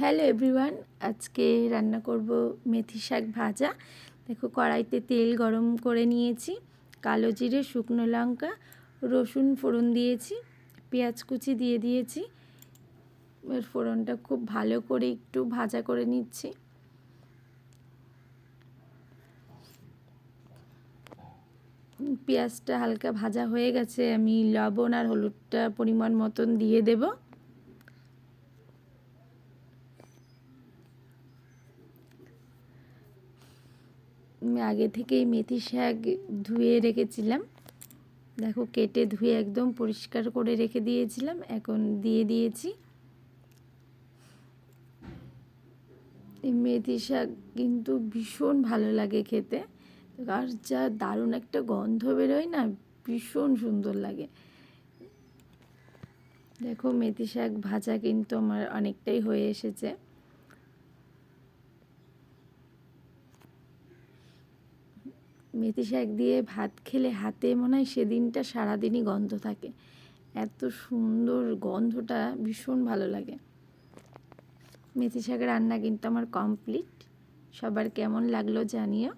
Hello everyone, আজকে রান্না করব মেথি শাক ভাজা। দেখো কড়াইতে তেল গরম করে নিয়েছি, কালো জিরে, শুকনো লঙ্কা, রসুন ফোড়ন দিয়েছি, পেঁয়াজ কুচি দিয়ে দিয়েছি। এর ফোড়নটা খুব ভালো করে একটু ভাজা করে নিচ্ছি। পেঁয়াজটা হালকা ভাজা হয়ে গেছে, আমি লবণ আর হলুদটা পরিমাণ মতন দিয়ে দেবো। আগে থেকেই মেথি শাক ধুয়ে রেখেছিলাম। দেখো কেটে ধুয়ে একদম পরিষ্কার করে রেখে দিয়েছিলাম, এখন দিয়ে দিয়েছি। এই মেথি শাক কিন্তু ভীষণ ভালো লাগে খেতে। আর যা দারুণ একটা গন্ধ বেরোয় না, ভীষণ সুন্দর লাগে। দেখো মেথি শাক ভাজা কিন্তু আমার অনেকটাই হয়ে এসেছে। মেথি শাক দিয়ে ভাত খেলে হাতে মনে হয় সেদিনটা সারাদিনই গন্ধ থাকে। এত সুন্দর গন্ধটা ভীষণ ভালো লাগে। মেথি শাকের রান্না কিন্তু আমার কমপ্লিট সবার কেমন লাগল জানিও।